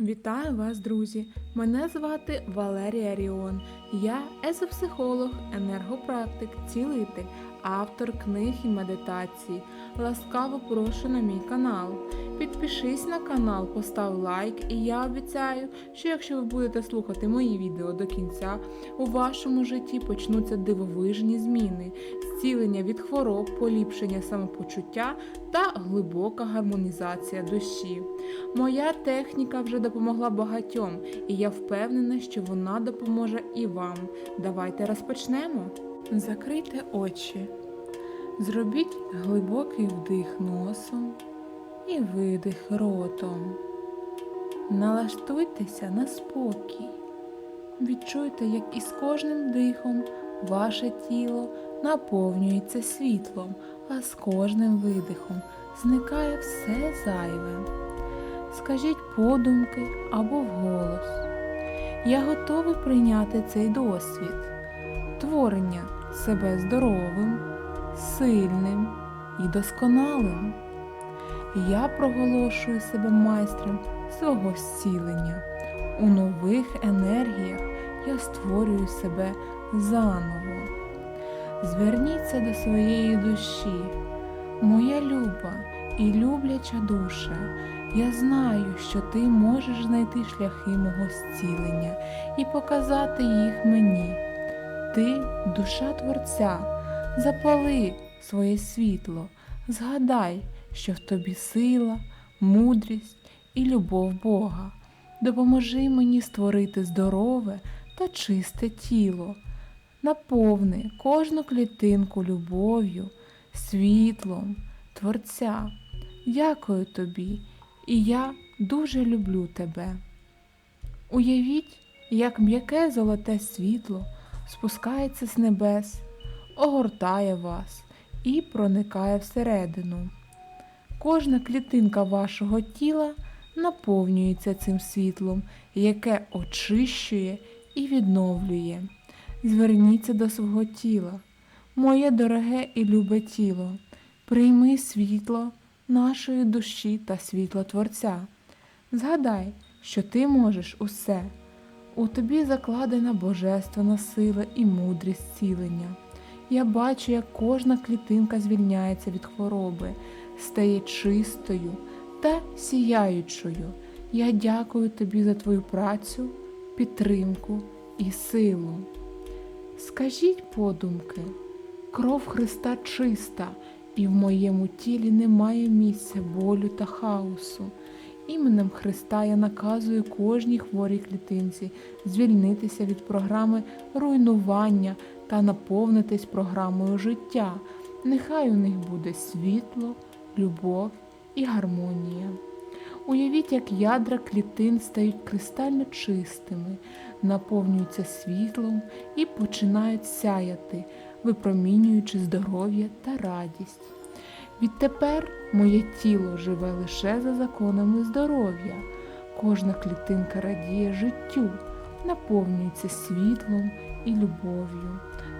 Вітаю вас, друзі! Мене звати Валерія Ріон. Я езопсихолог, енергопрактик, цілитель, автор книг і медитацій. Ласкаво прошу на мій канал. Підпишись на канал, постав лайк, і я обіцяю, що якщо ви будете слухати мої відео до кінця, у вашому житті почнуться дивовижні зміни, зцілення від хвороб, поліпшення самопочуття та глибока гармонізація душі. Моя техніка вже допомогла багатьом, і я впевнена, що вона допоможе і вам. Давайте розпочнемо. Закрийте очі, зробіть глибокий вдих носом і видих ротом. Налаштуйтеся на спокій. Відчуйте, як із кожним дихом ваше тіло наповнюється світлом, а з кожним видихом зникає все зайве. Скажіть подумки або вголос. Я готовий прийняти цей досвід, творення себе здоровим, сильним і досконалим. Я проголошую себе майстром свого зцілення. У нових енергіях я створюю себе заново. Зверніться до своєї душі, моя люба і любляча душа. Я знаю, що ти можеш знайти шляхи мого зцілення і показати їх мені. Ти душа Творця, запали своє світло, згадай, що в тобі сила, мудрість і любов Бога. Допоможи мені створити здорове та чисте тіло, наповни кожну клітинку любов'ю, світлом, Творця. Дякую тобі, і я дуже люблю тебе. Уявіть, як м'яке золоте світло спускається з небес, огортає вас і проникає всередину. Кожна клітинка вашого тіла наповнюється цим світлом, яке очищує і відновлює. Зверніться до свого тіла, моє дороге і любе тіло, прийми світло нашої душі та світло Творця. Згадай, що ти можеш усе. У тобі закладена божественна сила і мудрість цілення. Я бачу, як кожна клітинка звільняється від хвороби, стає чистою та сіяючою. Я дякую тобі за твою працю, підтримку і силу. Скажіть подумки, кров Христа чиста, і в моєму тілі немає місця болю та хаосу. Іменем Христа я наказую кожній хворій клітинці звільнитися від програми руйнування та наповнитись програмою життя. Нехай у них буде світло, любов і гармонія. Уявіть, як ядра клітин стають кристально чистими, наповнюються світлом і починають сяяти, випромінюючи здоров'я та радість. Відтепер моє тіло живе лише за законами здоров'я. Кожна клітинка радіє життю, наповнюється світлом і любов'ю,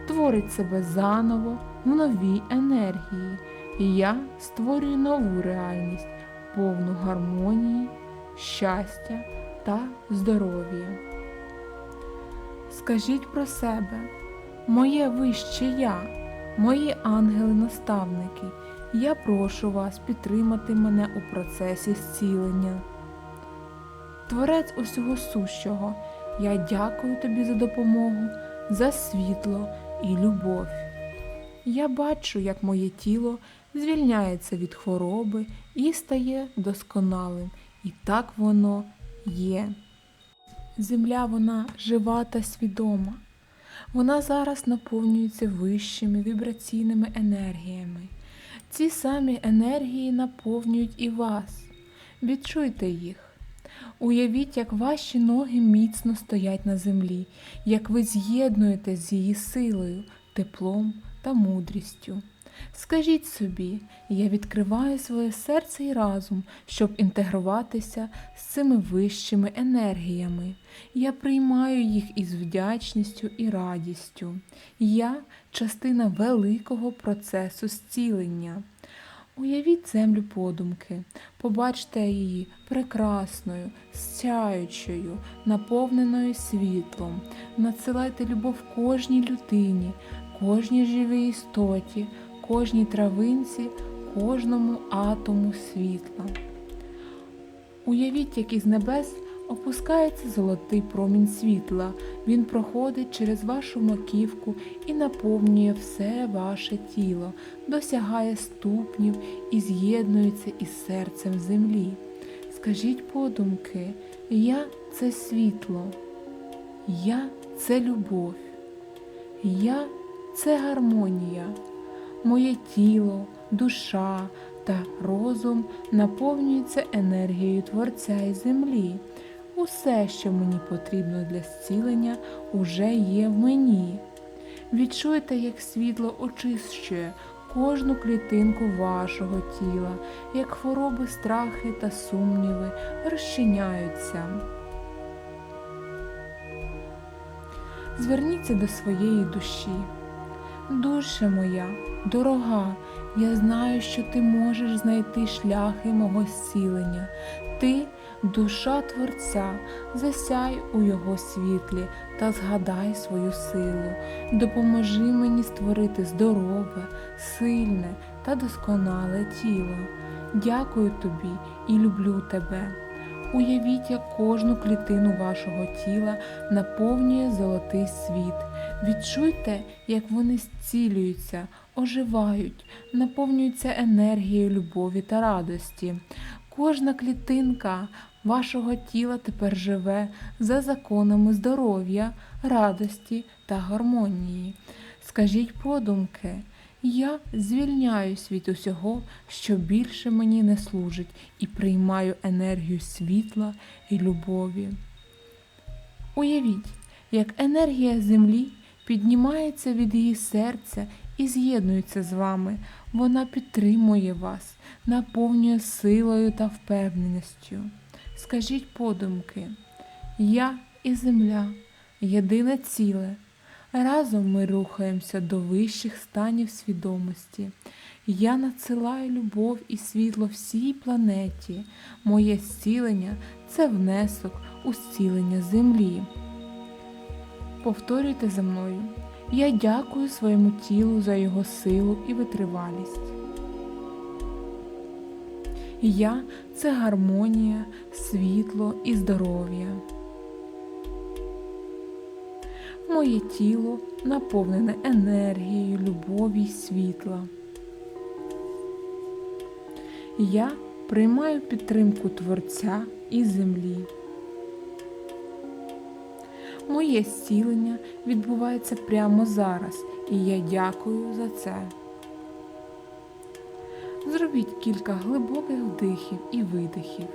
творить себе заново в новій енергії, і я створюю нову реальність, повну гармонії, щастя та здоров'я. Скажіть про себе, моє вище я, мої ангели-наставники. Я прошу вас підтримати мене у процесі зцілення. Творець усього сущого, я дякую тобі за допомогу, за світло і любов. Я бачу, як моє тіло звільняється від хвороби і стає досконалим, і так воно є. Земля вона жива та свідома. Вона зараз наповнюється вищими вібраційними енергіями. Ці самі енергії наповнюють і вас. Відчуйте їх. Уявіть, як ваші ноги міцно стоять на землі, як ви з'єднуєтесь з її силою, теплом та мудрістю. Скажіть собі, я відкриваю своє серце і разум, щоб інтегруватися з цими вищими енергіями. Я приймаю їх із вдячністю і радістю. Я частина великого процесу зцілення. Уявіть землю подумки, побачте її прекрасною, сяючою, наповненою світлом. Надсилайте любов кожній людині, кожній живій істоті, кожній травинці, кожному атому світла. Уявіть, як із небес опускається золотий промінь світла. Він проходить через вашу маківку і наповнює все ваше тіло, досягає ступнів і з'єднується із серцем землі. Скажіть подумки, я це світло, я це любов, я це гармонія, моє тіло, душа та розум наповнюються енергією Творця і землі. Усе, що мені потрібно для зцілення, уже є в мені. Відчуйте, як світло очищує кожну клітинку вашого тіла, як хвороби, страхи та сумніви розчиняються. Зверніться до своєї душі. Душа моя, дорога, я знаю, що ти можеш знайти шляхи мого зцілення. Ти душа Творця, засяй у його світлі та згадай свою силу. Допоможи мені створити здорове, сильне та досконале тіло. Дякую тобі і люблю тебе. Уявіть, як кожну клітину вашого тіла наповнює золотий світ. Відчуйте, як вони зцілюються, оживають, наповнюються енергією любові та радості. Кожна клітинка вашого тіла тепер живе за законами здоров'я, радості та гармонії. Скажіть подумки, я звільняюсь від усього, що більше мені не служить, і приймаю енергію світла і любові. Уявіть, як енергія землі піднімається від її серця і з'єднується з вами. Вона підтримує вас, наповнює силою та впевненістю. Скажіть подумки, я і земля, єдине ціле. Разом ми рухаємося до вищих станів свідомості. Я надсилаю любов і світло всій планеті. Моє зцілення це внесок у зцілення землі. Повторюйте за мною. Я дякую своєму тілу за його силу і витривалість. Я це гармонія, світло і здоров'я. Моє тіло наповнене енергією, любові й світла. Я приймаю підтримку Творця і землі. Моє зцілення відбувається прямо зараз, і я дякую за це. Зробіть кілька глибоких вдихів і видихів.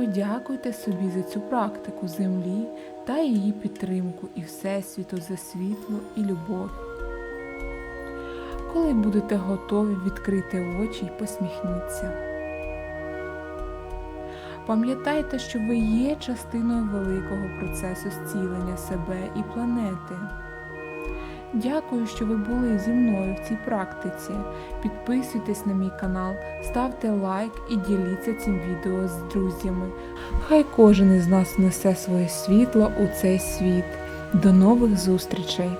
Подякуйте собі за цю практику землі та її підтримку і Всесвіту за світло і любов. Коли будете готові відкрити очі й посміхніться. Пам'ятайте, що ви є частиною великого процесу зцілення себе і планети. Дякую, що ви були зі мною в цій практиці. Підписуйтесь на мій канал, ставте лайк і діліться цим відео з друзями. Хай кожен із нас несе своє світло у цей світ. До нових зустрічей!